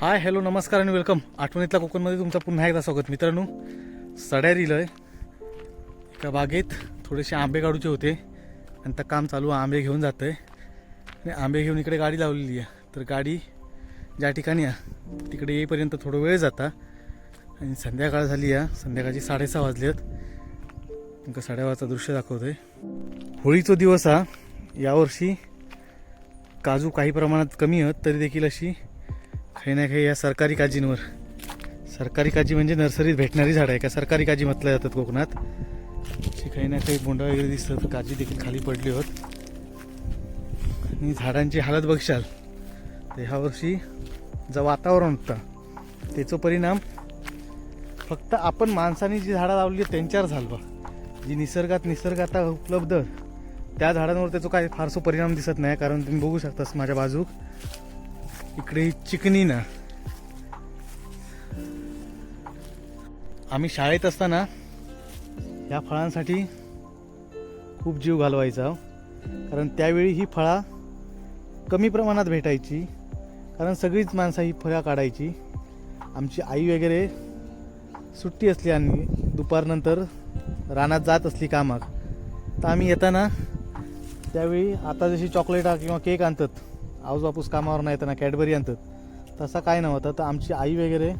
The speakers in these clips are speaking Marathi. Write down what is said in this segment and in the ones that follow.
हाय हॅलो नमस्कार आणि वेलकम आठवणीतला कोकणमध्ये तुमचं पुन्हा एकदा स्वागत. मित्रांनो सड्या आहे एका बागेत थोडेसे आंबे काढूचे होते. आणि तर काम चालू आहे, आंबे घेऊन जातं आहे आणि आंबे घेऊन इकडे गाडी लावलेली आहे. तर गाडी ज्या ठिकाणी आहे तिकडे येईपर्यंत थोडं वेळ जाता. आणि संध्याकाळ झाली आहे. संध्याकाळची साडेसहा वाजले आहेत तुमका साडेबाराचं दृश्य दाखवतोय. होळीचा दिवस हा. यावर्षी काजू काही प्रमाणात कमी आहेत तरी देखील अशी काही ना काही या सरकारी काजींवर. सरकारी काजी म्हणजे नर्सरीत भेटणारी झाडं आहे का? सरकारी काजी म्हटलं जातात कोकणात. अशी काही ना काही बोंडा वगैरे दिसतात. काजी देखील खाली पडली होत. आणि झाडांची हालत बघशाल. तर ह्या वर्षी जे वातावरण होतं त्याचा परिणाम फक्त आपण माणसाने जी झाडं लावली त्यांच्यावर झालं बा जी निसर्गात निसर्ग आता उपलब्ध त्या झाडांवर त्याचा काय फारसा परिणाम दिसत नाही. कारण तुम्ही बघू शकतास माझ्या बाजूक. इकडे ही चिकनी ना. आम्ही शाळेत असताना या फळांसाठी खूप जीव घालवायचा हो. कारण त्यावेळी ही फळा कमी प्रमाणात भेटायची. कारण सगळीच माणसं ही फळं काढायची. आमची आई वगैरे सुट्टी असली आणि दुपारनंतर रानात जात असली कामाक तर आम्ही येताना त्यावेळी आता जशी चॉकलेटा किंवा केक आणतात आऊस बापूस कामावर नाही येताना कॅडबरी आणतात. तसा काय नव्हता तर आमची आई वगैरे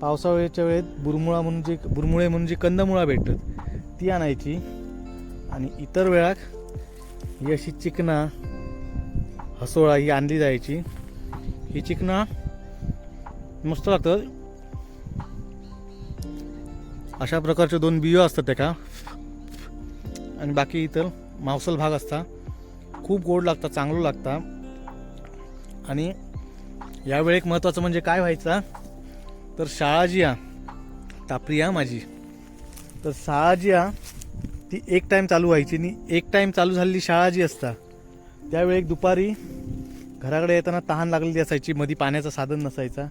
पावसाळ्याच्या वेळेत बुरमुळा म्हणून जे बुरमुळे म्हणून जी कंदमुळा भेटतात ती आणायची. आणि इतर वेळा ही अशी चिकना हसोळा ही आणली जायची. ही चिकना मस्त लागतं अशा प्रकारचे दोन बियो असतात त्याका आणि बाकी इतर मांसल भाग असता खूप गोड लागतात चांगलं लागतं आणि यावेळी एक महत्त्वाचं म्हणजे काय व्हायचं? तर शाळा जी आ तापरी आ माझी. तर शाळा जी आ ती एक टाईम चालू व्हायची आणि एक टाईम चालू झालेली शाळा जी असता. त्यावेळी एक दुपारी घराकडे येताना तहान लागलेली असायची मध्ये पाण्याचं साधन नसायचा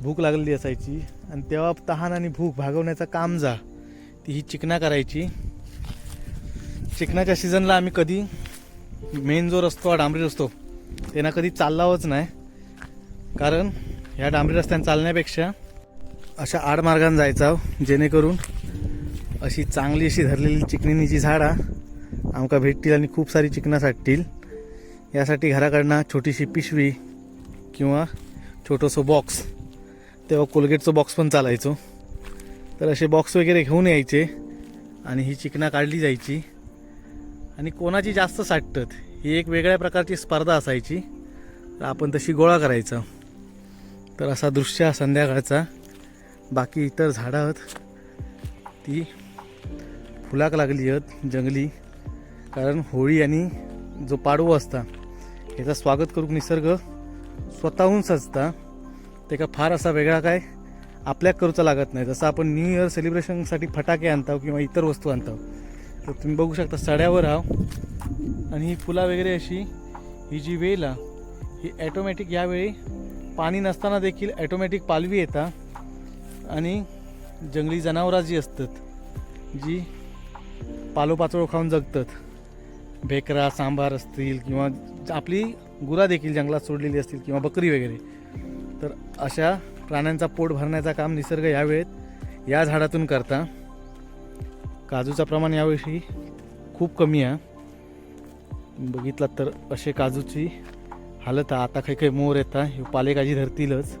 भूक लागलेली असायची आणि तेव्हा तहान आणि भूक भागवण्याचं काम जा ती ही चिकना करायची. चिकनाच्या सीझनला आम्ही कधी मेन जो रस्तो हा डांबरी रस्तो त्यांना कधी चाललावच नाही. कारण ह्या डांबरी रस्त्याने चालण्यापेक्षा अशा आडमार्गाने जायचा जेणेकरून अशी चांगली अशी धरलेली चिकणीची झाडा आमका भेटतील आणि खूप सारी चिकना साठतील यासाठी घराकडनं छोटीशी पिशवी किंवा छोटंसं बॉक्स तेव्हा कोलगेटचं बॉक्स पण चालायचो. तर असे बॉक्स वगैरे घेऊन यायचे आणि ही चिकना काढली जायची. आणि कोणाची जास्त साठतात ही एक वेगळ्या प्रकारची स्पर्धा असायची. तर आपण तशी गोळा करायचं. तर असा दृश्य संध्याकाळचा. बाकी इतर झाडं आहेत. ती फुलाक लागली आहेत जंगली. कारण होळी आणि जो पाडवो असता ह्याचा स्वागत करून निसर्ग स्वतःहून सजता ते का फार असा वेगळा काय आपल्याक करूचा लागत नाही. जसं आपण न्यू इयर सेलिब्रेशनसाठी फटाके आणतो किंवा इतर वस्तू आणतो तर तुम्ही बघू शकता सड्यावर आहो आणि ही फुला वगैरे अशी ही जी वेल आहे ही ॲटोमॅटिक यावेळी पाणी नसताना देखील ॲटोमॅटिक पालवी येतात आणि जंगली जनावरं जी असतात जी पालोपाचोळ खाऊन जगतात. भेकरा सांबार असतील किंवा आपली गुरा देखील जंगलात सोडलेली असतील किंवा बकरी वगैरे तर अशा प्राण्यांचा पोट भरण्याचा काम निसर्ग यावेळेत या झाडातून करता. काजूचं प्रमाण यावर्षी खूप कमी आहे. बघितलात तर असे काजूची हालत आहे. आता काही काही मोर येतात हे पालेकाजी धरतीलच.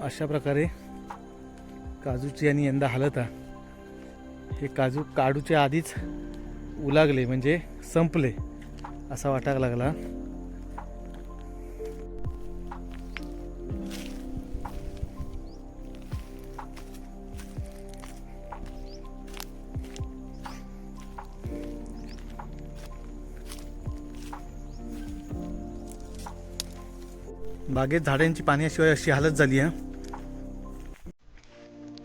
अशा प्रकारे काजूची आणि यंदा हालत आहे. हे काजू काढूच्या आधीच उलागले म्हणजे संपले असा वाटायला लागला. बागेत झाडांची पाण्याशिवाय अशी हालत झाली आहे.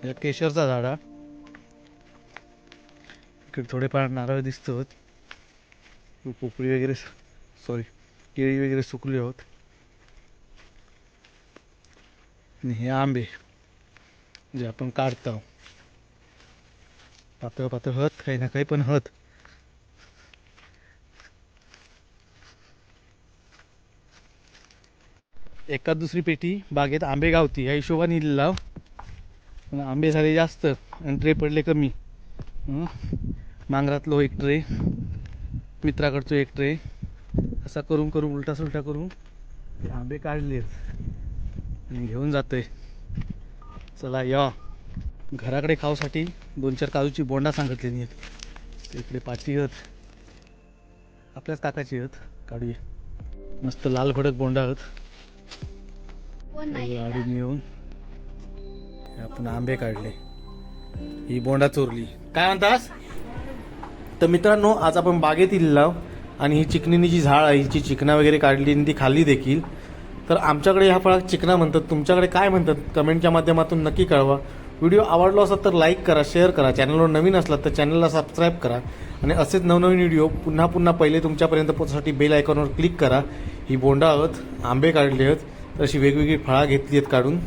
या केशरचा झाडा इकडे थोडेफार नारळ दिसतात पोपळी वगैरे सॉरी केळी वगैरे सुकली आहोत. आणि हे आंबे जे आपण काढतो. पातळ पातळ हत काही ना काही पण हत एका दुसरी पेटी बागेत आंबे गावती. ह्या हिशोबाने लाव. पण आंबे झाले जास्त आणि ट्रे पडले कमी. मांगरातलो हो एक ट्रे मित्राकडचो एक ट्रे असा करून करून उलटा सुलटा करून ते आंबे काढलेत. आणि घेऊन जातोय. चला या. घराकडे खाऊसाठी दोन चार काजूची बोंडा सांगितलेली आहेत. इकडे पाची आहेत. आपल्याच काकाची आहेत. काढूया. मस्त लाल भडक बोंडा आहेत. गाडी येऊन आपण आंबे काढले. ही बोंडा चोरली. काय म्हणतास? तर मित्रांनो आज आपण बागेत लाव आणि ही चिकणीनी जी झाड आहे हिची चिकना वगैरे काढली आणि ती खाल्ली देखील. तर आमच्याकडे ह्या फळात चिकना म्हणतात. तुमच्याकडे काय म्हणतात? कमेंटच्या माध्यमातून नक्की कळवा. व्हिडिओ आवडला असा तर लाईक करा शेअर करा. चॅनलवर नवीन असला तर चॅनलला सबस्क्राईब करा. आणि असेच नवनवीन व्हिडिओ पुन्हा पुन्हा पहिले तुमच्यापर्यंत पोचण्यासाठी बेल आयकॉनवर क्लिक करा. ही बोंडा आहोत आंबे काढले आहेत. अशी वेगवेगळी फळा घेतली आहेत काढून.